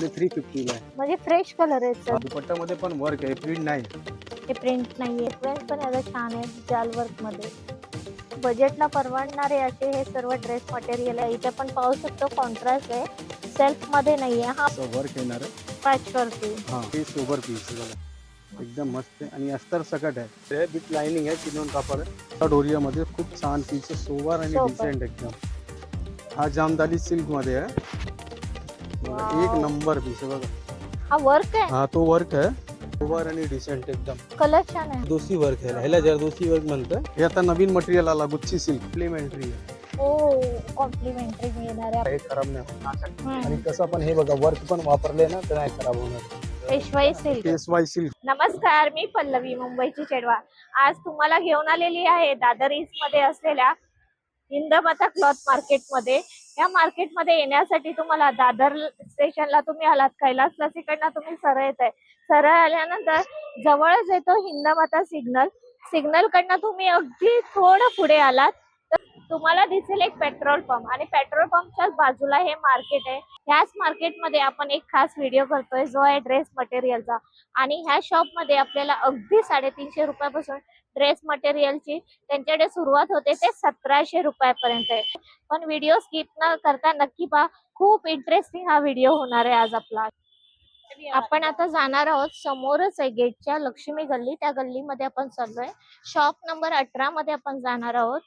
सगळे थ्री फिफ्टीला आहे. म्हणजे फ्रेश कलर आहेत सर दुपट्ट्यामध्ये पण वर्क आहे प्रिंट नाही. हे प्रिंट नाहीये. प्रिंट पण याचा छान आहे जाल वर्कमध्ये. बजेटला परवडणारे असे हे सर्व ड्रेस मटेरियल आहे. इथे पण पाहू शकतो कॉन्ट्रास्ट आहे. सेल्फमध्ये नाहीये हा. असं वर्क येणार आहे. पॅच करते हा हे सोबर पीस एकदम मस्त आहे आणि अस्तर सकट आहे. हे बिट लाइनिंग आहे चिनोन कापड आहे. डोरियामध्ये खूप छान पीस आहे सोबर आणि सोबर. डिसेंट एकदम. हा जामदानी सिल्कमध्ये आहे. एक. नंबर पीस आहे बघा. हा वर्क आहे? हा तो वर्क आहे. सोबर आणि डिसेंट एकदम. कलर छान आहे. दोसी वर्क आहे. ह्याला जरदोसी वर्क म्हणतं. हे आता नवीन मटेरियल आला गुच्ची सिल्क कॉम्प्लिमेंटरी आहे. हो कॉम्प्लिमेंटरी मिळणार आहे. हे खराब नाही होणार. हम्म. आणि कसं पण हे बघा वर्क पण वापरले ना तर नाही खराब होणार. पेशवाई सिल्क केस वाय सिल्क नमस्कार मी पल्लवी मुंबईची चेडवा. आज तुम्हाला घेऊन आलेली आहे दादर ईस्टमध्ये असलेल्या इंदमाता क्लॉथ मार्केटमध्ये. या मार्केटमध्ये येण्यासाठी तुम्हाला दादर स्टेशनला तुम्ही आलात कैलास लसीकडनं तुम्ही सरळ येत आहे सरळ आल्यानंतर जवळच येतो हिंदमाता सिग्नल. सिग्नल कडनं तुम्ही अगदी थोडं पुढे आलात तर तुम्हाला दिसेल एक पेट्रोल पंप. आणि पेट्रोल पंपच्याच बाजूला हे मार्केट आहे. ह्याच मार्केटमध्ये आपण एक खास व्हिडिओ करतोय जो आहे ड्रेस मटेरियलचा. आणि ह्या शॉपमध्ये आपल्याला अगदी साडेतीनशे रुपयापासून ड्रेस मटेरियलची त्यांच्याकडे सुरुवात होते ते सतराशे रुपयापर्यंत आहे. पण व्हिडिओ स्किप न करता नक्की पहा खूप इंटरेस्टिंग हा व्हिडिओ होणार आहे आज आपला. आपण आता जाणार आहोत समोरच आहे गेटच्या लक्ष्मी गल्ली. त्या गल्लीमध्ये आपण चाललोय. शॉप नंबर अठरा मध्ये आपण जाणार आहोत.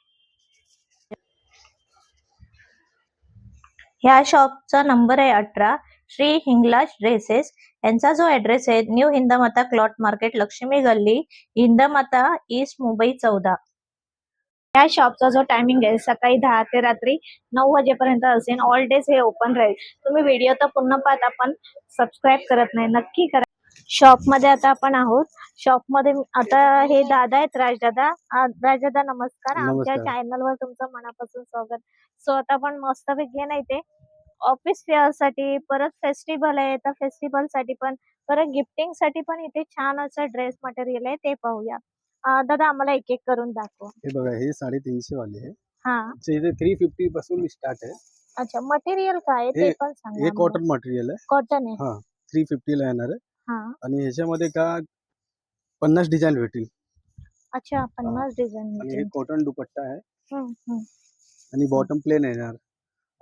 ह्या शॉपचा नंबर आहे अठरा. श्री हिंगलाज ड्रेसेस यांचा जो ऍड्रेस आहे new Hindmata cloth market Lakshmi Galli Hindmata east Mumbai चौदा. या शॉपचा जो टायमिंग आहे सकाळी दहा ते रात्री नऊ वाजेपर्यंत असेल. ऑल डेज हे ओपन राहील. तुम्ही व्हिडिओ तर पुन्हा पाहता पण सबस्क्राईब करत नाही. नक्की करा. शॉपमध्ये आता आपण आहोत. शॉपमध्ये आता हे दादा आहेत राजदादा. राजदादा नमस्कार. आमच्या नमस्कार. चॅनल वर तुमचं मनापासून स्वागत. सो आता आपण मस्तपैकी नाही ते ऑफिससाठी परत फेस्टिवल आहे तर फेस्टिवलसाठी पण परत गिफ्टिंगसाठी पण इथे छान असं ड्रेस मटेरियल आहे ते पाहूया. अं, दादा आम्हाला एक एक करून दाखवा. हे बघा हे साडेतीनशे वाले आहे. हा. इथे थ्री फिफ्टी पासून स्टार्ट आहे. अच्छा मटेरियल काय आहे ते हे- पण हे सांगा कॉटन मटेरियल आहे. कॉटन आहे. हा थ्री फिफ्टी ला येणार आहे. हा. आणि ह्याच्यामध्ये का पन्नास डिझाईन भेटतील. अच्छा पन्नास डिझाईन आणि हे कॉटन दुपट्टा आहे. आणि बॉटम प्लेन येणार.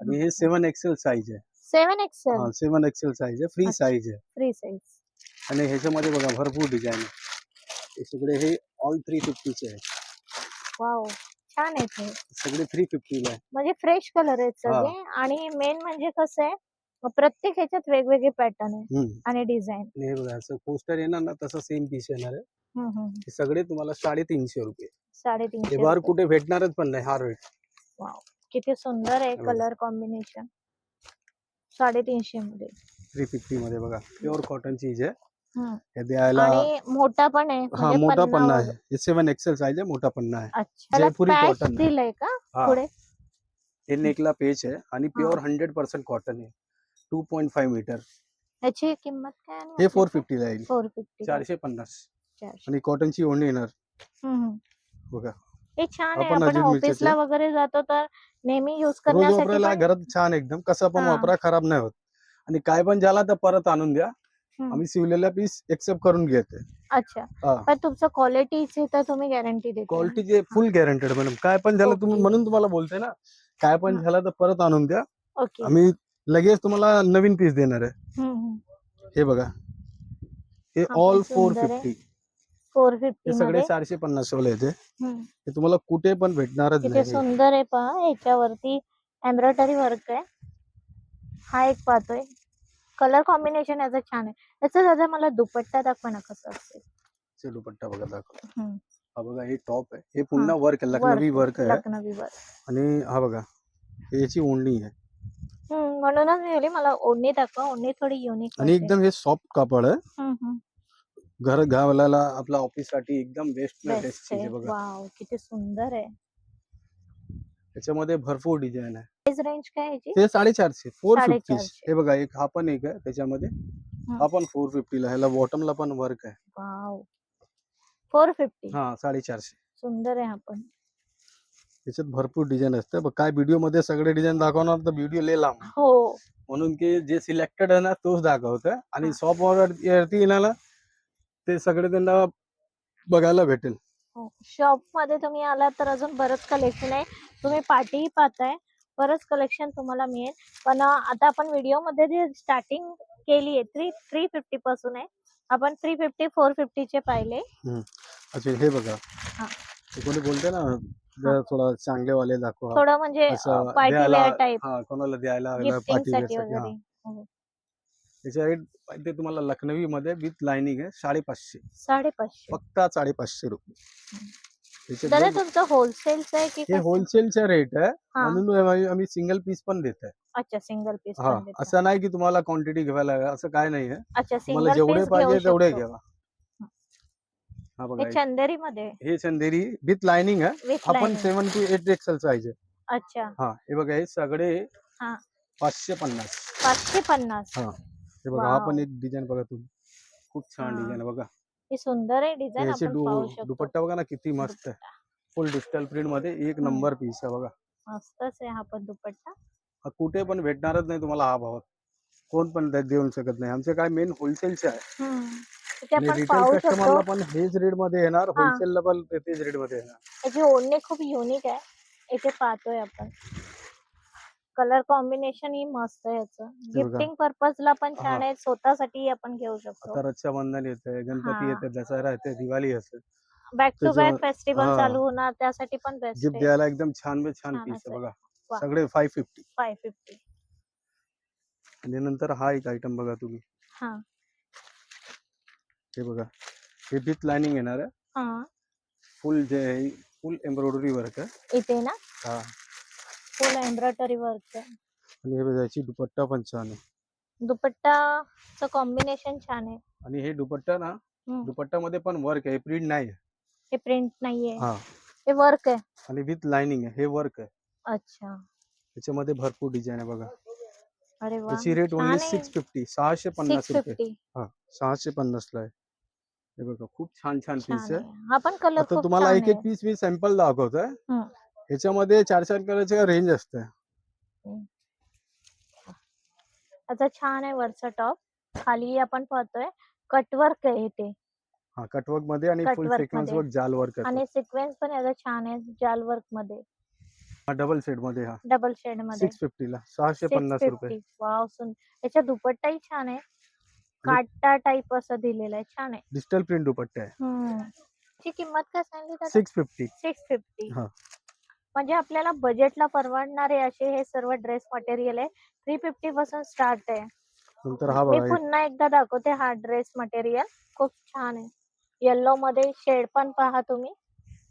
आणि हे सेवन एक्सेल साईज आहे. एक्सेल हा सेवन एक्सेल साईज आहे. फ्री अच्छा. साईज आहे. फ्री साईज आणि ह्याच्यामध्ये बघा भरपूर डिझाईन आहे. हे सगळे हे ऑल थ्री फिफ्टीचे आहे वाव छान आहे ते. सगळे थ्री फिफ्टीला आहे. म्हणजे फ्रेश कलर आहेत सगळे. आणि मेन म्हणजे कसं आहे प्रत्येक ह्याच्यात वेगवेगळे पॅटर्न आहे हम्म. आणि डिझाईन आणि हे बघा असं पोस्टर येणार ना तसं सेम पीस येणार आहे. हे सगळे तुम्हाला साडेतीनशे रुपये. हे साडेतीनशे रुपये. कुठे भेटणारच पण नाही हा रेट वाव किती सुंदर आहे कलर कॉम्बिनेशन साडेतीनशे मध्ये. थ्री फिफ्टी मध्ये बघा. प्युअर कॉटन चीज़ आहे. हम्म. हे द्यायला आणि मोठा पण आहे हा मोठा पन्ना आहे हे सेवन एक्सेल साईज आहे मोठा पन्ना आहे अच्छा जयपुरी पॅच आहे. दिलंय का पुढे? हे नेकला पेज आहे आणि प्युअर हंड्रेड पर्सेंट कॉटन आहे. टू पॉईंट फाईव्ह मीटर याची किंमत काय हे फोर फिफ्टी ला येईल. फोर फिफ्टी चारशे पन्नास. आणि कॉटनची ओढणी येणार. हम्म, हम्म. बघा. हे छान आहे. आपण ऑफिसला वगैरे जातो तर नेहमी युज रोज करण्यासाठी वापरायला पण- घरात छान एकदम. कसं पण हा. वापरा खराब नाही होत. आणि काय पण झाला तर परत आणून द्या. हम्म. आम्ही शिवलेला पीस एक्सेप्ट करून घेते. अच्छा. हा. पण तुमचं क्वालिटीची तर तुम्ही गॅरंटी देता. क्वालिटीचे फुल गॅरंटेड मॅडम काय पण झालं तुम्ही Okay. म्हणून तुम्हाला बोलते ना काय पण हा. झालं तर परत आणून द्या. ओके आम्ही लगेच तुम्हाला नवीन पीस देणार आहे. हे बघा. हे हा पण ऑल फोर सुंदर आहे. फिफ्टी फोर हे फिफ्टी सगळे मध्ये. चारशे पन्नास वाले येते हम्म. हे तुम्हाला कुठे पण भेटणारच किती नाही. सुंदर आहे पहा ह्याच्यावरती एम्ब्रॉयडरी वर्क आहे. हा एक पाहतोय. कलर कॉम्बिनेशन याचं छान आहे. याचा दादा मला दुपट्टा दाखवा ना कसं असेल हे दुपट्टा बघा दाखव. हम्म. हा बघा हे टॉप आहे. हे पुन्हा वर्क आहे. लखनवी वर्क आहे. लखनवी वर्क आणि हा बघा हे याची ओढणी आहे. हम्म, म्हणूनच मी बोलली मला ओढणी दाखवा. ओढणी थोडी युनिक आणि एकदम हे सॉफ्ट कापड आहे. घर घालायला आपल्या ऑफिससाठी एकदम बेस्ट बेस्ट आहे बघा. वाव किती सुंदर आहे. त्याच्यामध्ये भरपूर डिझाईन आहे. प्राइस रेंज काय आहे याची? ते साडेचारशे फोर फिफ्टी साडेचारशे. हे बघा एक हा पण एक आहे त्याच्यामध्ये. हा. पण फोर फिफ्टीला ह्याला बॉटमला पण वर्क आहे. वाव फोर फिफ्टी हा साडेचारशे. सुंदर आहे हा पण. याच्यात भरपूर डिझाईन असते. बघ काय व्हिडिओमध्ये सगळे डिझाईन दाखवणार तर व्हिडिओ लय लांब हो. म्हणून की जे सिलेक्टेड आहे ना तोच दाखवतं हा. आणि शॉप वरती येणार ना ते सगळे त्यांना बघायला भेटेल. शॉपमध्ये तुम्ही आलात तर अजून बरंच कलेक्शन आहे. तुम्ही पार्टीही पाहताय. बरंच कलेक्शन तुम्हाला मिळेल. पण आता आपण व्हिडिओमध्ये जे स्टार्टिंग केली आहे थ्री थ्री फिफ्टी पासून आहे. आपण थ्री फिफ्टी फोर चे पाहिले. अच्छा हे बघा. हा. कोणी बोलते ना थोडा चांगले वाले दाखवा. थोडं म्हणजे टाईप हा कोणाला द्यायला पार्टी वगैरे. त्याच्या रेट ते तुम्हाला लखनवी मध्ये विथ लाइनिंग आहे साडेपाचशे. साडेपाचशे. फक्त साडेपाचशे रुपये. त्याचे दादा दोन- तुमचं होलसेलचं आहे की हे? होलसेलचा रेट आहे. हा. म्हणून आम्ही- सिंगल पीस पण देत आहे अच्छा सिंगल पीस हा. असं नाही की तुम्हाला क्वांटिटी घ्यायला लागेल असं काय नाही आहे तुम्हाला जेवढे पाहिजे तेवढे घ्यावा. हा. बघा हे चंदेरी मध्ये हे चंदेरी विथ लाइनिंग आहे. आपण सेवन टू एट एक्सेल आहे. अच्छा. हा हे बघा हे सगळे. पाचशे पन्नास. पाचशे पन्नास. हा. हे बघा हा पण. एक डिझाईन बघा तुम्ही. खूप छान हा. डिझाईन आहे बघा. ही सुंदर आहे डिझाईन याचे आपण पाहू शकतो. दुपट्टा बघा ना किती मस्त आहे. फुल डिजिटल प्रिंटमध्ये एक. नंबर पीस आहे बघा. मस्तच आहे हा पण दुपट्टा. हा कुठे पण भेटणारच नाही तुम्हाला हा भावात कोण पण देऊ शकत नाही. आमचे काय मेन होलसेलचे आहे. इथे आणि आपण रिटेल पाहू कस्टमरला शकतो. पण हेच रेटमध्ये येणार. हा. होलसेलला पण तेच रेटमध्ये येणार. त्याची ओढणी खूप युनिक आहे. इथे पाहतोय आपण. कलर कॉम्बिनेशन ही मस्त आहे याचं. बघा. गिफ्टिंग पर्पजला पण छान हा. आहे. स्वतःसाठी आपण घेऊ शकतो. आता रक्षाबंधन येते गणपती हा. येते दसरा येते दिवाळी येते बॅक टू बॅक त्याच्यावर- फेस्टिवल हा. चालू होणार त्यासाठी पण बेस्ट गिफ्ट द्यायला एकदम छान छान पीस आहे. बघा. सगळे फाय फिफ्टी फाय फिफ्टी आणि नंतर हा एक आयटम बघा तुम्ही. हा. हे बघा. हे विथ लाइनिंग येणार आहे. हा. फुल जे फुल एम्ब्रॉयडरी वर्क आहे. इथे ना? हा. फुल एम्ब्रॉयडरी वर्क आहे. आणि हे बघा याची दुपट्टा पण छान आहे. दुपट्टाचं कॉम्बिनेशन छान आहे. आणि हे दुपट्टा ना हम्म. दुपट्टामध्ये पण वर्क आहे प्रिंट नाही आहे. हे प्रिंट नाहीये. हा. हे वर्क आहे. आणि विथ लाइनिंग आहे हे वर्क आहे. अच्छा. त्याच्यामध्ये भरपूर डिझाईन आहे बघा. अरे वा त्याची रेट ओनली सिक्स फिफ्टी सहाशे पन्नास सिक्स रुपये फिफ्टी हा सहाशे पन्नास ला आहे. हे बघा खूप छान छान पीस आहे. आहे. हा पण कलर आता खूप तुम्हाला छान एक एक आहे. पीस मी सॅम्पल दाखवतोय. हम्म. ह्याच्यामध्ये चार चार कलरचे रेंज असते. त्याचा छान आहे वरचा टॉप खाली आपण पाहतोय कटवर्क आहे ते. हा कटवर्कमध्ये आणि फुल सिक्वेन्स. वर्क जाल वर्क आणि सिक्वेन्स पण याचा छान आहे जाल वर्कमध्ये. डबल सेटमध्ये हा. डबल शेडमध्ये. सिक्स फिफ्टी ला सहाशे पन्नास रुपये. वाव सुन त्याचा दुपट्टाही छान आहे. काटा टाईप असं दिलेलं आहे छान आहे. डिजिटल प्रिंट दुपट्टे आहे. ची किंमत काय दादा? सिक्स फिफ्टी सिक्स फिफ्टी हा. म्हणजे आपल्याला बजेटला परवडणारे असे हे सर्व ड्रेस मटेरियल आहे. थ्री फिफ्टी पासून स्टार्ट आहे. नंतर हा मी बघा पुन्हा एकदा दाखवते हा ड्रेस मटेरियल खूप छान आहे. येल्लो मध्ये शेड पण पहा तुम्ही.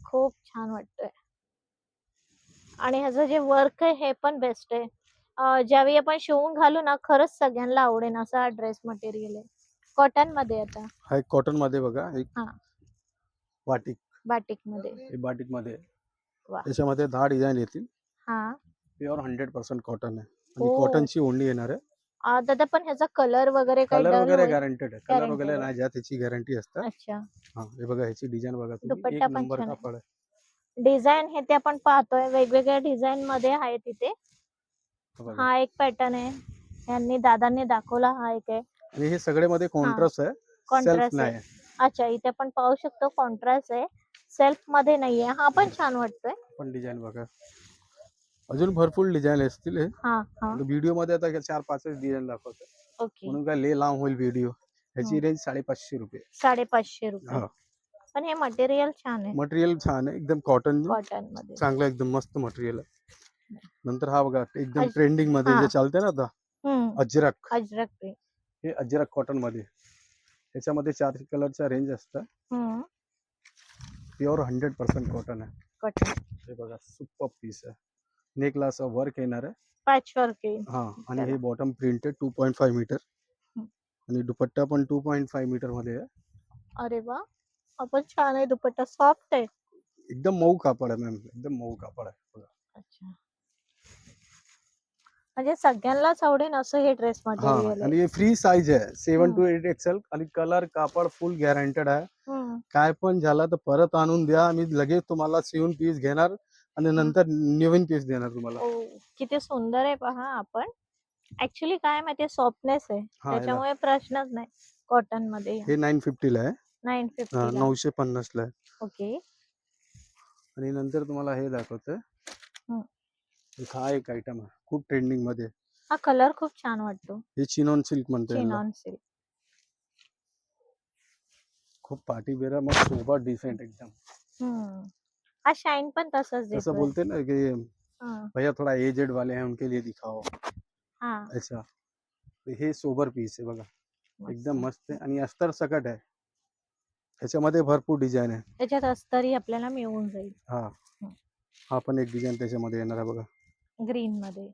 खूप छान वाटतोय. आणि ह्याचं जे वर्क आहे हे पण बेस्ट आहे. अं, ज्यावेळी आपण शिवून घालू ना खरंच सगळ्यांना आवडेल असा हा ड्रेस मटेरियल आहे. कॉटनमध्ये आता. हा एक कॉटनमध्ये बघा एक हा. बाटिक बाटिकमध्ये हे बाटिकमध्ये. त्याच्यामध्ये दहा डिझाईन येतील. हा. प्युअर हंड्रेड पर्सेंट कॉटन आहे. आणि ओ. कॉटनची ओढणी येणार आहे. दादा पण ह्याचा कलर वगैरे कलर वगैरे? गॅरंटेड आहे. कलर वगैरे. नाही ज्या त्याची गॅरंटी असते अच्छा. हा हे बघा ह्याची डिझाईन बघा तुम्ही. एक नंबर. कापड आहे. डिझाईन हे ते आपण पाहतोय. वेगवेगळ्या डिझाईन मध्ये आहे तिथे. हा. हा एक पॅटर्न आहे. यांनी दादांनी दाखवला हा एक आहे. आणि हे सगळे मध्ये कॉन्ट्रास्ट आहे. कॉन्ट्रास्ट नाही अच्छा इथे आपण पाहू शकतो कॉन्ट्रास्ट आहे. सेल्फमध्ये नाहीये. हा पण छान वाटतोय. पण डिझाईन बघा. अजून भरपूर डिझाईन असतील हे. हा हा. व्हिडिओ मध्ये आता चार पाचच डिझाईन दाखवतो ओके. म्हणून काय ले लांब होईल व्हिडिओ. ह्याची हम्म. रेंज साडेपाचशे रुपये. साडेपाचशे रुपये. हा. पण हे मटेरियल छान आहे. मटेरियल छान आहे. एकदम कॉटन कॉटन मध्ये. चांगलं एकदम मस्त मटेरियल आहे. नंतर हा बघा एकदम अज- ट्रेंडिंग मध्ये हा. जे चालते ना आता हम्म. अजरक. अजरक print. हे अजरक कॉटन मध्ये. याच्यामध्ये चार कलरचा रेंज असतं. हम्म. प्युअर हंड्रेड पर्सेंट कॉटन आहे. कॉटन हे बघा सुपर पीस आहे. नेकला असं वर्क येणार आहे. पॅच वर्क आहे हा आणि हे. बॉटम प्रिंट आहे टू पॉईंट फाईव्ह मीटर. आणि दुपट्टा पण टू पॉईंट फाईव्ह मीटरमध्ये आहे. अरे वा. हा पण छान आहे दुपट्टा सॉफ्ट आहे. एकदम मऊ कापड आहे मॅम एकदम मऊ कापड आहे. बघा. अच्छा. म्हणजे सगळ्यांनाच आवडेल असं हे ड्रेस हा मटेरियल आहे. आणि हे फ्री साईज आहे. सेवन. टू एट एक्सेल आणि कलर कापड फुल गॅरंटेड आहे. हम्म. काय पण झालं तर परत आणून द्या. आम्ही लगेच तुम्हाला शिवून पीस घेणार आणि नंतर नवीन पीस देणार तुम्हाला. ओ किती सुंदर आहे पहा आपण. ऍक्च्युली काय माहितीये सॉफ्टनेस आहे. हा याला. त्याच्यामुळे प्रश्नच नाही कॉटनमध्ये. हे नाईन फिफ्टीला आहे. नाईन हा, फिफ्टी नऊशे पन्नासला आहे. ओके आणि नंतर तुम्हाला हे दाखवतोय. एक हा एक आयटम आहे. खूप ट्रेंडिंगमध्ये. हा कलर खूप छान वाटतो. हे चिनॉन सिल्क म्हणतो. चिनॉन सिल्क खूप पार्टी वेअर मग सोबत डिसेंट एकदम. हा शाईन पण तसंच देतो बोलते ना कि भैया थोड़ा एजेड वाले हैं उनके लिए दिखाओ. हा. तर हे सोबर पीस आहे बघा. एकदम मस्त आहे आणि अस्तर सकट आहे. त्याच्यामध्ये भरपूर डिझाईन आहे. त्याच्यात अस्तरी आपल्याला मिळून जाईल. हा. हा पण एक डिझाईन त्याच्यामध्ये येणार आहे बघा. ग्रीन मध्ये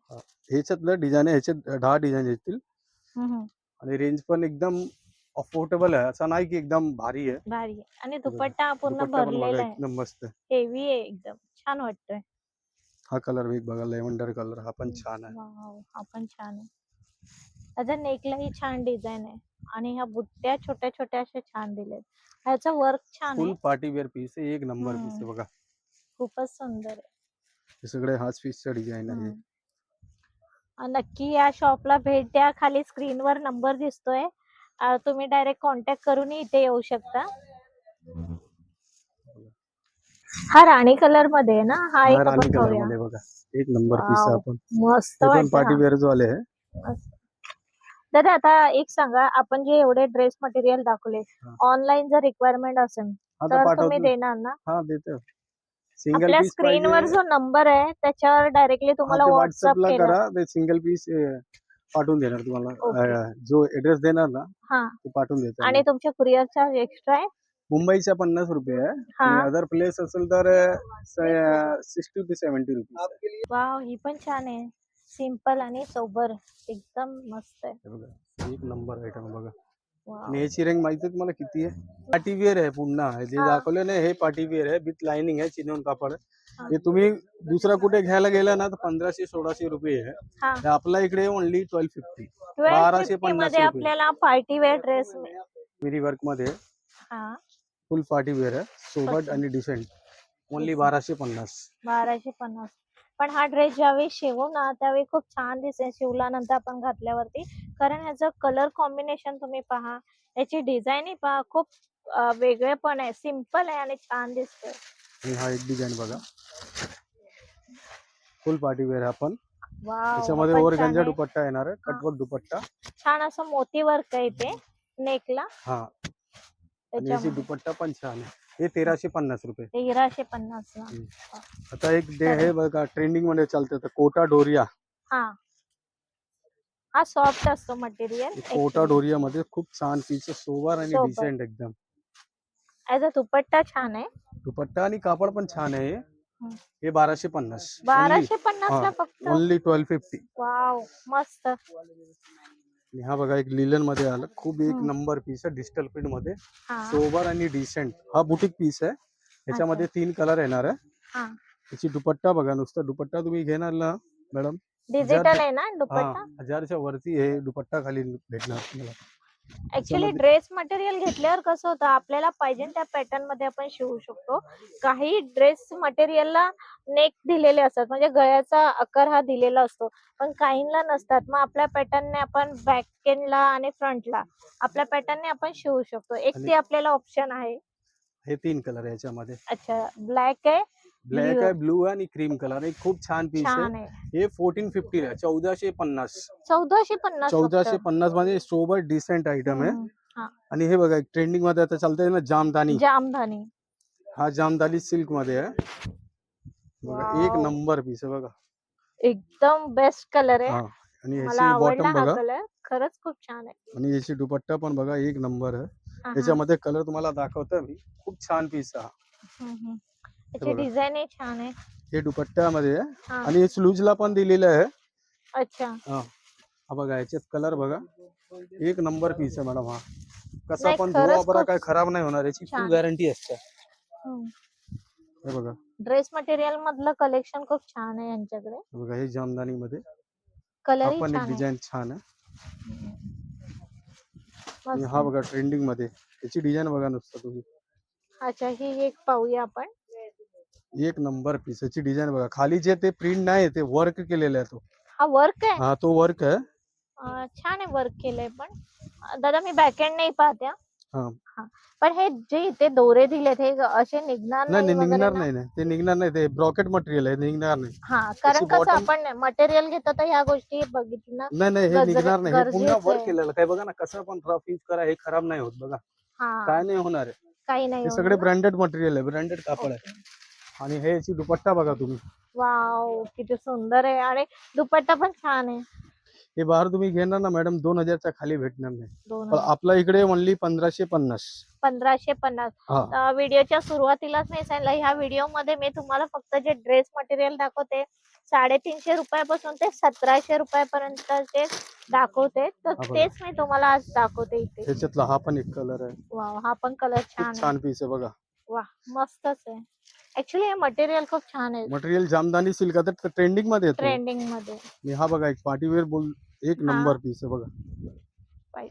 ह्याच्यातलं डिझाईन आहे ह्याच्यात दहा डिझाईन येतील. आणि रेंज पण एकदम अफोर्डेबल आहे असं नाही की एकदम भारी आहे. भारी आहे. आणि दुपट्टा पूर्ण भरलेला आहे. एकदम मस्त हेवी आहे एकदम. छान वाटतोय. हा कलर एक बघा लेव्हंडर कलर. हा पण छान आहे. वाव हा पण छान आहे. त्याच्या नेकलाही छान डिझाईन आहे. आणि ह्या बुट्ट्या छोट्या छोट्या अशा छान दिल्यात ह्याचं वर्क छान फुल आहे. पार्टी वेअर पीस आहे एक नंबर पीस आहे. बघा. खूपच सुंदर आहे. हे सगळे हाच पीसचं डिझाईन आहे. नक्की या शॉपला भेट द्या. खाली स्क्रीनवर नंबर दिसतोय. अं, तुम्ही डायरेक्ट कॉन्टॅक्ट करून इथे येऊ शकता. हा राणी कलरमध्ये आहे ना? हा हा एक राणी आपण कलर पाहूया. मध्ये बघा. एक नंबर पीस आहे. आपण. मस्त हे पण वाटतं पार्टी हा. वेअर वाले आहे मस्त. दादा आता एक सांगा आपण जे एवढे ड्रेस मटेरियल दाखवले हा. ऑनलाईन जर रिक्वायरमेंट असेल हा तर तर तुम्ही पाठवतो. देणार ना? हा देतो. सिंगल आपल्या पीस स्क्रीनवर जो नंबर आहे त्याच्यावर डायरेक्टली तुम्हाला व्हॉट्सअप व्हॉट्सअपला करा. ते सिंगल पीस पाठवून देणार तुम्हाला. अं, जो ऍड्रेस देणार ना हा. ते पाठवून देतो. आणि तुमचे कुरिअर चार्ज एक्स्ट्रा आहे? मुंबईच्या पन्नास रुपये आहे. हा. अदर प्लेस असेल तर sixty to seventy rupees wow ही पण छान आहे. सिंपल आणि सोबर एकदम मस्त आहे. बघा एक नंबर आयटम बघा. आणि याची रंग माहिती आहे तुम्हाला किती आहे? पार्टी वेअर आहे पुन्हा जे. दाखवले ना हे पार्टी वेअर आहे. विथ लाइनिंग आहे चिनवून कापड. हा. तुम्ही दुसरा कुठे घ्यायला गेला ना तर पंधराशे सोळाशे रुपये आहे. तर आपल्या इकडे ओनली ट्वेल्व फिफ्टी 1250 बाराशे पन्नास. आपल्याला पार्टी वेअर ड्रेस मिरी वर्कमध्ये फुल पार्टी वेअर आहे. सोबत. आणि डिसेंट ओनली. बाराशे पन्नास. बाराशे पन्नास. पण हा ड्रेस ज्यावेळी शिवू ना त्यावेळी खूप छान दिसेल शिवल्यानंतर आपण घातल्यावरती. कारण ह्याचं कलर कॉम्बिनेशन तुम्ही पहा याची डिझाईन पहा खूप वेगळे पण आहे सिंपल आहे आणि छान दिसतोय. आणि हा एक डिझाईन बघा. फुल पार्टी वेअर आपण त्याच्यामध्ये हा पण वर छान गंजा आहे. दुपट्टा येणार आहे कटवर्क दुपट्टा. छान असं मोती वर्क आहे इथे नेकला हा. दुपट्टा पण छान आहे. हे तेराशे पन्नास रुपये. तेराशे पन्नास ला आता एक डे हे बघा ट्रेंडिंग मध्ये चालतं कोटा डोरिया. हा. हा सॉफ्ट असतो मटेरियल कोटा डोरिया मध्ये खूप छान पीस सोबर आणि सोबर. डिसेंट एकदम. ऍज अ दुपट्टा छान आहे. दुपट्टा आणि कापड पण छान आहे. हम्म. हे बाराशे पन्नास. बाराशे पन्नास ला फक्त? ओनली ट्वेल्व फिफ्टी वाव मस्त. आणि हा बघा एक लिलनमध्ये आलं. खूप एक. नंबर पीस आहे डिजिटल प्रिंटमध्ये. हा. सोबर आणि डिसेंट हा बुटिक पीस आहे. याच्यामध्ये तीन कलर येणार आहे. हा. त्याची दुपट्टा बघा नुसता. दुपट्टा तुम्ही घेणार ना मॅडम डिजिटल आहे ना हा दुपट्टा हजारच्या वरती हे दुपट्टा खाली भेटणार तुम्हाला. ऍक्च्युली ड्रेस मटेरियल घेतल्यावर कसं होतं आपल्याला पाहिजे त्या पॅटर्नमध्ये आपण शिवू शकतो. काही ड्रेस मटेरियलला नेक दिलेले असतात म्हणजे गळ्याचा आकार हा दिलेला असतो पण काहींना नसतात. मग आपल्या पॅटर्नने आपण बॅक आणि फ्रंटला आपल्या पॅटर्नने आपण शिवू शकतो. एक ते आपल्याला ऑप्शन आहे. हे तीन कलर याच्यामध्ये. अच्छा ब्लॅक आहे ब्लॅक. आहे ब्लू आहे आणि क्रीम कलर एक खूप छान पीस छान आहे. आहे हे फोर्टीन फिफ्टी आहे. चौदाशे पन्नास. चौदाशे पन्नास चौदाशे फक्त. पन्नासमध्ये सोबत डिसेंट आयटम आहे. हम्म, हा. आणि हे बघा ट्रेंडिंगमध्ये आता चालतंय ना जामदानी. जामधानी हा जामदानी सिल्कमध्ये आहे. बघा एक Wow. नंबर पीस आहे बघा. एकदम बेस्ट कलर आहे. हा. आणि मला याची आवडला बॉटम हा बघा. कलर खरंच खूप छान आहे. आणि याची दुपट्टा पण बघा एक नंबर आहे. हा, हा. त्याच्यामध्ये कलर तुम्हाला दाखवतो मी. खूप छान पीस आहे हा. हम्म, हम्म. त्याची बघा. डिझाईन छान आहे. हे दुपट्ट्यामध्ये आहे. हा. आणि स्लूजला पण दिलेलं आहे. अच्छा. हा. हा बघा याच्यात कलर बघा. एक नंबर पीस आहे मॅडम हा. कसा नाही, पण खरंच धुवा बरा खूप काय खराब नाही होणार याची फुल छान. गॅरंटी असते. हे. बघा. ड्रेस मटेरियल मधलं कलेक्शन खूप छान आहे यांच्याकडे. हे बघा हे जामदानी मध्ये हा कलरही पण एक छान आहे. डिझाईन छान आहे. आणि मस्त. हा बघा ट्रेंडिंग मध्ये. याची डिझाईन बघा नुसतं तुम्ही. अच्छा ही एक पाहूया आपण. एक नंबर पीस याची डिझाईन बघा. खाली जे ते प्रिंट नाही ते वर्क केलेलं आहे तो. हा वर्क आहे? हा तो वर्क आहे. अं, छान आहे वर्क केलंय पण. दादा मी बॅकएंड नाही पाहते हा. हा. पण हे जे इथे दोरे दिलेत हे असे निघणार नाही नाही वगैरे निघणार ना? नाही नाही. ते निघणार नाही. ते ब्रॉकेट मटेरियल आहे निघणार नाही. हा कारण कसं bottom- आपण मटेरियल घेतो तर ह्या गोष्टी बघितल्या ना नाही नाही हे गरजे- निघणार नाही. हे पुन्हा गरजेचं वर्क आहे. केलेलं. काय बघा ना कसं पण रफ यूज करा हे खराब नाही होत बघा. हा. काय नाही होणार आहे. काही नाही हे सगळे? ब्रँडेड मटेरियल आहे. ब्रँडेड कापड आहे. आणि हे याची दुपट्टा बघा तुम्ही. वाव किती सुंदर आहे. आणि दुपट्टा पण छान आहे. हे बाहेर तुम्ही घेणार ना मॅडम दोन हजारच्या खाली भेटणार नाही. दोन पण आपल्या इकडे म्हणली पंधराशे पन्नास. पंधराशे पन्नास. हा. अं, व्हिडिओच्या सुरुवातीलाच मी सांगितलं. ह्या व्हिडिओमध्ये मी तुम्हाला फक्त जे ड्रेस मटेरियल दाखवते साडेतीनशे रुपयापासून ते सतराशे रुपयापर्यंतचे दाखवते तर. तेच मी तुम्हाला आज दाखवते इथे. त्याच्यातला हा पण एक कलर आहे. वाव हा पण कलर छान खूप आहे. छान पीस आहे बघा. वा मस्तच आहे. ऍक्च्युली हे मटेरियल खूप छान आहे. मटेरियल जामदानी सिल्क आता ट्रेंडिंगमध्ये येतो. ट्रेंडिंगमध्ये. आणि हा बघा एक पार्टीवेअर बोल एक हा. नंबर पीस आहे बघा.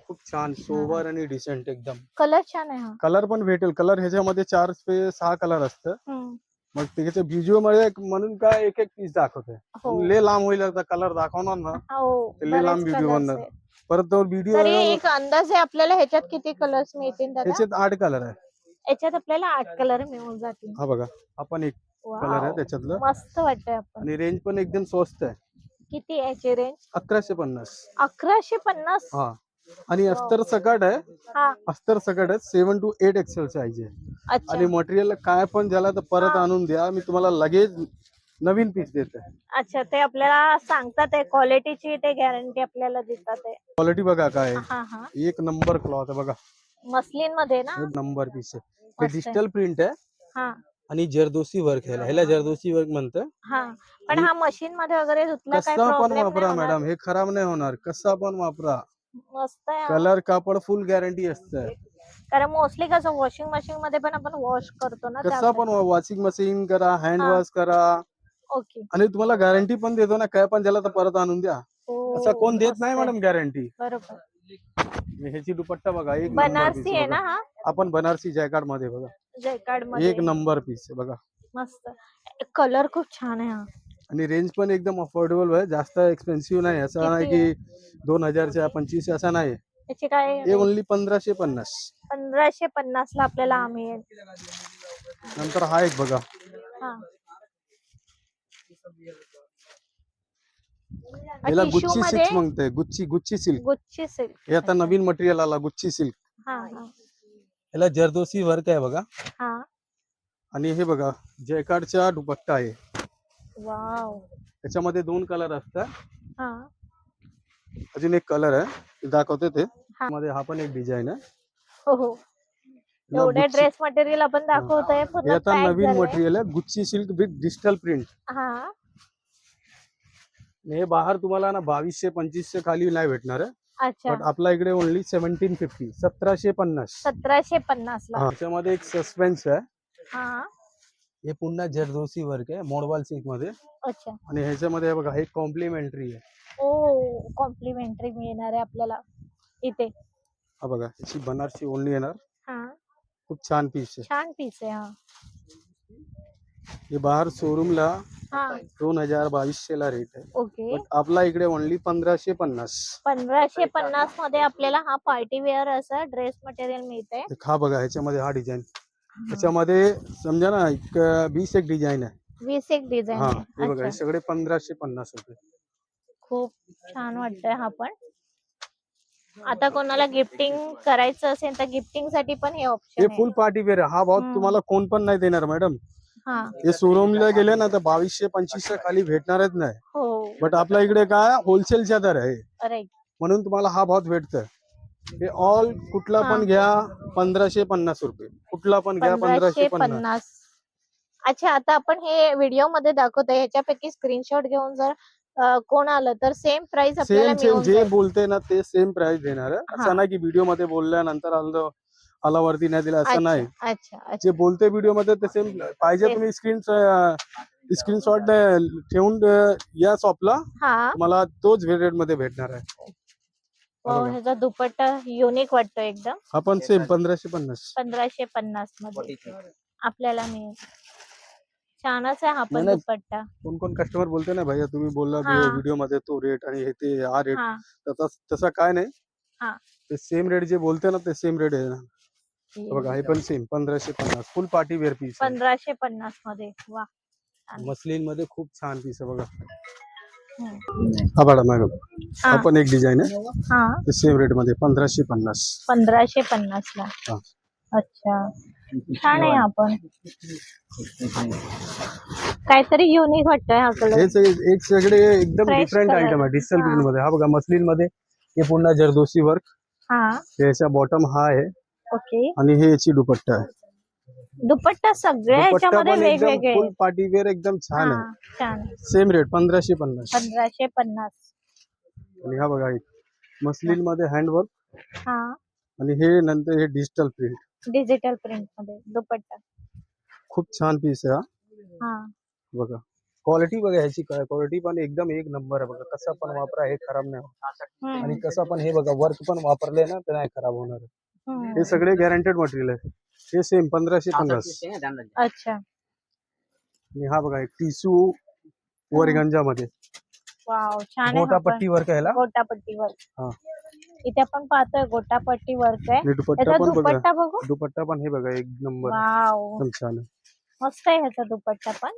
खूप छान सोबर आणि डिसेंट एकदम. कलर छान आहे हा. कलर पण भेटेल. कलर ह्याच्यामध्ये चार ते सहा कलर असतं. मग त्याच्या व्हिडिओमध्ये म्हणून काय एक एक पीस दाखवतोय. हो. ले लांब होईल कलर दाखवणार ना. हो ते लय लांब बनणार. आहेत. परत तो व्हिडिओ एक अंदाज आहे आपल्याला ह्याच्यात किती कलर्स मिळतील दादा? त्याच्यात आठ कलर आहे याच्यात आपल्याला आठ कलर मिळून जातील. हा बघा हा पण एक कलर आहे. त्याच्यातलं. मस्त वाटतंय आपण. आणि रेंज पण एकदम स्वस्त आहे. किती आहे याची रेंज अकराशे पन्नास. अकराशे पन्नास? हा. आणि अस्तर सकट आहे. हा. अस्तर सकट आहे. Seven to eight XL size आहे. अच्छा. आणि मटेरियल काय पण झाला तर परत हा. आणून द्या. मी तुम्हाला लगेच नवीन पीस देते. अच्छा ते आपल्याला सांगतात आहे. क्वालिटीची ते गॅरंटी आपल्याला देतात आहे. क्वालिटी बघा काय आहे. हा हा. एक नंबर क्लॉथ आहे बघा. मस्लिनमध्ये ना? एक नंबर पीस आहे. हे मस्त आहे. डिजिटल प्रिंट आहे. हा. आणि जरदोसी वर्क आहे. ह्याला जरदोसी वर्क म्हणतं हा. पण हा मशीन मध्ये वगैरे धुतला काय कसा पण प्रॉब्लेम वापरा मॅडम हे खराब नाही होणार. कसा पण वापरा. मस्त आहे. हा. कलर कापड फुल गॅरंटी असतं. कारण मोस्टली कसं वॉशिंग मशीन मध्ये पण आपण वॉश करतो ना कसा पण वॉशिंग मशीन करा हँड हा. वॉश करा. ओके. आणि तुम्हाला गॅरंटी पण देतो ना. काय पण झालं तर परत आणून द्या. असं कोण देत नाही मॅडम गॅरंटी बरोबर. ह्याची दुपट्टा बघा एक बनारसी आहे ना. हा? आपण बनारसी जॅकेटमध्ये बघा. जयकार्डमध्ये एक नंबर पीस आहे बघा. मस्त. कलर खूप छान आहे हा. आणि रेंज पण एकदम अफोर्डेबल आहे जास्त एक्सपेन्सिव्ह नाही. असं नाही किती की दोन हजारच्या पंचवीसशे असं नाही. त्याची काय हे ओनली पंधराशे पन्नास. पंधराशे पन्नास ला आपल्याला हा मिळेल नंतर हा एक बघा. हा. याला गुच्ची सिल्क म्हणते Gucci Gucci silk Gucci silk हे आता नवीन मटेरियल आला गुच्ची सिल्क हा हा. याला जरदोसी वर्क आहे बघा. हा. आणि हे बघा जयकार्डचा दुपट्टा आहे. वाव. त्याच्यामध्ये दोन कलर असतात. हा. अजून एक कलर आहे. ते दाखवते ते. हा. मध्ये हा पण एक डिझाईन आहे. हो हो. याला एवढे गुच्ची- ड्रेस मटेरियल आपण दाखवतोय हे पूर्ण आता pack नवीन झालंय. मटेरियल आहे. Gucci silk with digital print हा. हे बाहेर तुम्हाला ना बावीसशे पंचवीसशे खाली नाही भेटणार आहे. अच्छा. बट आपल्या इकडे ओनली सेव्हन्टीन फिफ्टी सतराशे पन्नास. सतराशे पन्नास ला. हा. त्याच्यामध्ये एक सस्पेन्स आहे. हा हे. पुन्हा जरदोसी वर्क आहे मोडवाल सिल्कमध्ये. अच्छा. आणि ह्याच्यामध्ये हे बघा हे कॉम्प्लिमेंटरी आहे. ओ कॉम्प्लिमेंटरी मिळणार आहे आपल्याला. इथे. हा बघा याची बनारसी ओनली येणार. हा. खूप छान पीस आहे. छान पीस आहे हा. हे बाहेर शोरूमला हा दोन हजार बावीसशे ला रेट आहे. ओके. बट आपला इकडे ओनली पंधराशे पन्नास. पंधराशे पन्नासमध्ये आपल्याला हा पार्टी वेअर असा ड्रेस मटेरियल मिळतंय. एक हा बघा ह्याच्यामध्ये हा डिझाईन त्याच्यामध्ये समजा ना एक वीस एक डिझाईन आहे. वीस एक डिझाईन हा हे बघा हे सगळे पंधराशे पन्नास रुपये खूप छान वाटतंय हा पण. आता कोणाला गिफ्टिंग करायचं असेल तर गिफ्टिंगसाठी पण हे हे ऑप्शन फुल पार्टी वेअर हा भाव. तुम्हाला कोण पण नाही देणार मॅडम हा. हे शोरूमला गेले ना तर बावीसशे पंचवीसशे खाली भेटणारच नाही. हो. बट आपल्या इकडे काय होलसेलच्या दर आहे. म्हणून तुम्हाला हा भाव भेटतोय. हे ऑल कुठला पण हा. घ्या पंधराशे पन्नास रुपये. कुठला पण घ्या पंधराशे पन्नास अच्छा आता आपण हे व्हिडिओमध्ये दाखवतोय ह्याच्यापैकी स्क्रीनशॉट घेऊन जर कोण आलं तर सेम प्राइस आपल्याला सेम सेम जे. बोलते ना ते सेम प्राइस देणार हा. असं नाही की व्हिडिओमध्ये बोलल्यानंतर आलं आलावरती नाही दिलं असं नाही. अच्छा अच्छा अच्छा. जे बोलते व्हिडिओमध्ये ते सेम पाहिजे. तुम्ही स्क्रीन स्क्रीनशॉट ठेवून या शॉपला हा. मला तोच रेटमध्ये भेटणार आहे. ह्याचा दुपट्टा युनिक वाटतो एकदम. हा पण सेम पंधराशे पन्नास. पंधराशे पन्नासमध्ये. आपल्याला मिळेल छानच आहे हा पण नाही. दुपट्टा. कोण कोण कस्टमर बोलते ना भैया तुम्ही बोलला हा. व्हिडिओमध्ये तो रेट आणि हे ते हा रेट हा. तसा तसा काय नाही. हा. ते सेम रेट जे बोलते ना ते सेम रेट आहे. ना बघा हे पण सेम पंधराशे पन्नास. फुल पार्टी वेअर पीस पंधराशे पन्नासमध्ये. वा. मसलिनमध्ये खूप छान पीस आहे बघा. हा बघा मॅडम हा. पण एक डिझाईन आहे. हा. सेम रेटमध्ये पंधराशे पन्नास. पंधराशे पन्नास ला. अच्छा. छान आहे हा पण. काहीतरी युनिक वाटतंय हा कलर हेच एक सगळे एकदम डिफरंट. आयटम आहे. डिजिटल. प्रिंटमध्ये. हा बघा मसलिनमध्ये हे पुन्हा जरदोसी वर्क हा. याच्या बॉटम हा आहे. ओके. आणि हे याची दुपट्टा आहे. दुपट्टा सगळ्या एकदम वेगवेगळे फुल. पार्टी वेअर एकदम छान हा आहे. छान सेम रेट पंधराशे पन्नास. पंधराशे पन्नास. आणि हा बघा एक मसलिनमध्ये हँडवर्क हा. आणि हे नंतर हे डिजिटल प्रिंट डिजिटल प्रिंटमध्ये दुपट्टा. खूप छान पीस आहे हा. हा. बघा क्वालिटी बघा ह्याची काय क्वालिटी पण एकदम एक नंबर आहे. बघा कसा पण वापरा हे खराब नाही होत. हम्म, आणि कसं पण हे बघा वर्क पण वापरले ना ते नाही खराब होणार. हे सगळे गॅरंटेड मटेरियल आहे हे सेम पंधराशे पन्नास. अच्छा. आणि हा बघा एक टिशू वरगंजा मध्ये वाव छान आहे हा पण. गोटापट्टी वर्क आहे ह्याला. गोटापट्टी वर्क हा. इथे आपण पाहतोय गोटापट्टी वर्क आहे. दुपट्टा पण बघा. दुपट्टा बघू? दुपट्टा पण हे बघा एक नंबर वाव. छान मस्त आहे ह्याचा दुपट्टा पण.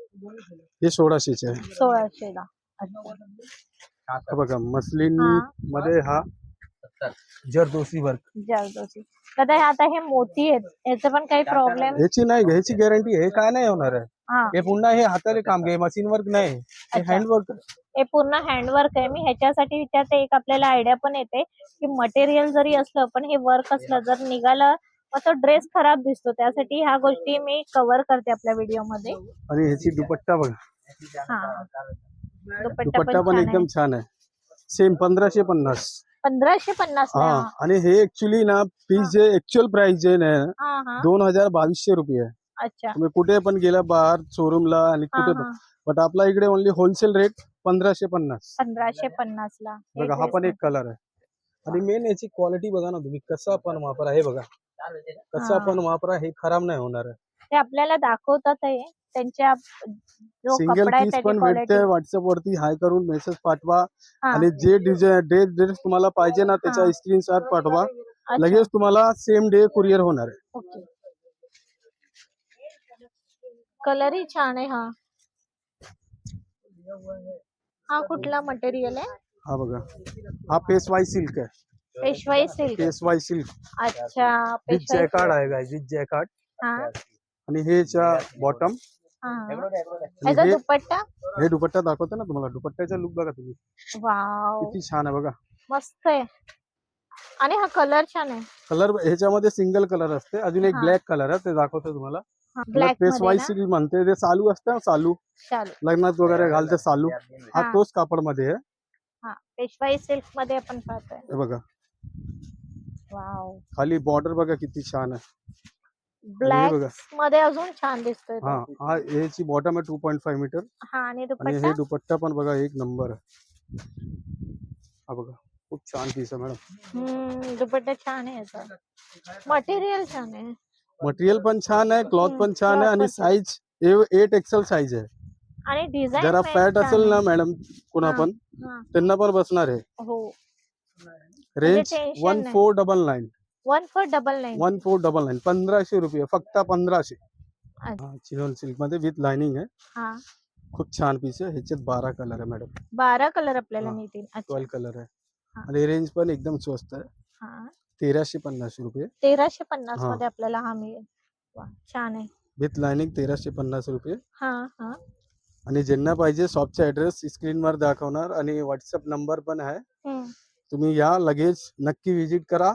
हे सोळाशेचे आहे. सोळाशे ला बघा मसलिन. मध्ये हा जरदोसी वर्क जलदोसी दादा हे आता हे मोती आहेत याचं पण काही प्रॉब्लेम ह्याची नाही ह्याची गॅरंटी आहे. हे काय नाही होणार आहे? हा. हे पुन्हा हे हाताने काम घे मशीन वर्क नाही. हे. हँडवर्क हे पूर्ण हँडवर्क आहे. मी ह्याच्यासाठी विचारते एक आपल्याला आयडिया पण येते की मटेरियल जरी असलं पण हे वर्क असलं जर निघालं मग तो ड्रेस खराब दिसतो. त्यासाठी ह्या गोष्टी मी कव्हर करते आपल्या व्हिडिओमध्ये. आणि ह्याची दुपट्टा बघा. हा. दुपट्टा पण एकदम छान आहे. सेम पंधराशे पन्नास. पंधराशे पन्नास हा आणि हे ऍक्च्युली ना पीस जे ऍक्च्युअल प्राइस जे ना दोन हजार बावीसशे रुपये. आहे अच्छा. तुम्ही कुठे पण गेला बाहेर शोरूमला आणि कुठे पण. बट आपल्या इकडे ओनली होलसेल रेट पंधराशे पन्नास. पंधराशे पन्नास ला. बघा हा पण. एक कलर आहे. आणि मेन याची क्वालिटी बघा ना तुम्ही कसा पण वापरा हे बघा. कसा. पण वापरा हे खराब नाही होणार आहे. ते आपल्याला दाखवतात आहे. त्यांच्या जो सिंगल कपडा आहे पीस त्याची पण क्वालिटी भेटते. व्हॉट्सअप वरती हाय करून मेसेज पाठवा. आणि जे डिझाईन ड्रेस ड्रेस तुम्हाला पाहिजे ना त्याचा हा. स्क्रीनशॉट पाठवा. लगेच तुम्हाला सेम डे कुरिअर होणार आहे. ओके. कलरही छान आहे हा. हा कुठला मटेरियल आहे? हा बघा. हा पेशवाई सिल्क आहे. पेशवाई सिल्क पेशवाई सिल्क अच्छा विथ पेशवाई जॅकार्ड आहे गाय विथ जॅकार्ड हा. आणि हे बॉटम हा. ह्याचा हे दुपट्टा? हे दुपट्टा दाखवतो ना तुम्हाला. दुपट्ट्याचा लुक बघा तुम्ही. वाव. किती छान आहे बघा. मस्त आहे. आणि हा कलर छान आहे. कलर ह्याच्यामध्ये सिंगल कलर असते. अजून एक हा. ब्लॅक कलर आहे ते दाखवतो तुम्हाला. ब्लॅक पेशवाई मध्ये ना? सिल्क म्हणते ते चालू असतं ना चालू. चालू. लग्नात वगैरे घालते चालू. हा हा. तोच कापडमध्ये आहे. हा पेशवाई सिल्कमध्ये आपण पाहतोय. हे बघा. वाव. खाली बॉर्डर बघा किती छान आहे. ब्लॅक बघा. मध्ये अजून छान दिसतोय तो. हा हा ह्याची बॉटम आहे टू पॉईंट फाईव्ह मीटर. हा आणि आणि दुपट्टा? हे दुपट्टा पण बघा एक नंबर आहे. हा बघा खूप छान पीस आहे मॅडम. हम्म दुपट्टा छान आहे याचा. मटेरियल छान आहे. मटेरियल पण छान आहे क्लॉथ हम्म, पण छान. आहे आणि साईज एट एक्सेल साईज आहे. आणि डिझाईन जरा फॅट असेल ना मॅडम कुणा. पण त्यांना पण बसणार आहे. हो. रेंज tension वन नाही. Four double nine one four double nine one four double nine पंधराशे रुपये. फक्त पंधराशे. चिनोन सिल्कमध्ये विथ लाइनिंग आहे. हा. खूप छान पीस आहे. ह्याच्यात बारा कलर आहे मॅडम बारा कलर आपल्याला. मिळतील. अच्छा. ट्वेल्व कलर आहे. हा. आणि रेंज पण एकदम स्वस्त आहे. हा. तेराशे पन्नास रुपये. तेराशे पन्नास. मध्ये आपल्याला हा मिळेल. छान आहे. विथ लाइनिंग तेराशे पन्नास रुपये आणि ज्यांना पाहिजे शॉपचा ऍड्रेस स्क्रीनवर दाखवणार. आणि व्हॉट्सअप नंबर पण आहे. तुम्ही या लगेच नक्की विजिट करा.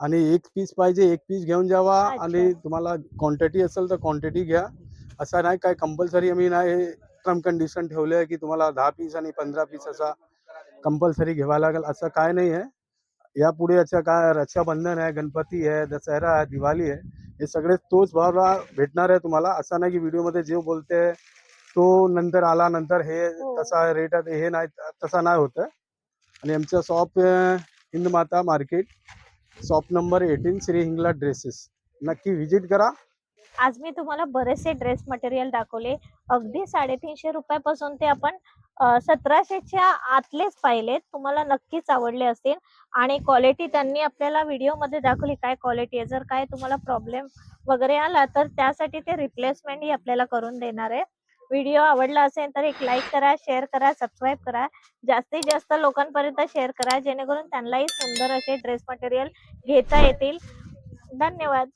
आणि एक पीस पाहिजे एक पीस घेऊन जावा. आणि तुम्हाला क्वांटिटी असेल तर क्वांटिटी घ्या. असं नाही काय कंपल्सरी आम्ही नाही टर्म कंडिशन ठेवले आहे की तुम्हाला दहा पीस आणि पंधरा पीस असा कंपल्सरी घ्यावा लागेल असं काय नाही आहे. यापुढे याचं काय रक्षाबंधन आहे गणपती आहे दसरा आहे दिवाळी आहे हे सगळे तोच भावला भेटणार आहे तुम्हाला. असं नाही की व्हिडिओमध्ये जे बोलते तो नंतर आला नंतर हे हो. तसा रेट आहे हे नाही तसा नाही होतं. आणि आमचं shop Hind Mata market shop number eighteen Shri Hingla dresses. नक्की व्हिजिट करा. आज मी तुम्हाला बरेचसे ड्रेस मटेरियल दाखवले. अगदी साडेतीनशे रुपयापासून ते आपण सतराशेच्या आतलेच पाहिलेत. तुम्हाला नक्कीच आवडले असतील. आणि क्वालिटी त्यांनी आपल्याला व्हिडिओमध्ये दाखवली. काय क्वालिटी आहे? जर काय तुम्हाला प्रॉब्लेम वगैरे आला तर त्यासाठी ते रिप्लेसमेंट ही आपल्याला करून देणार आहे. व्हिडिओ आवडला असेल तर एक लाईक करा शेअर करा सबस्क्राईब करा. जास्तीत जास्त लोकांपर्यंत शेअर करा जेणेकरून त्यांनाही सुंदर असे ड्रेस मटेरियल घेता येतील. धन्यवाद.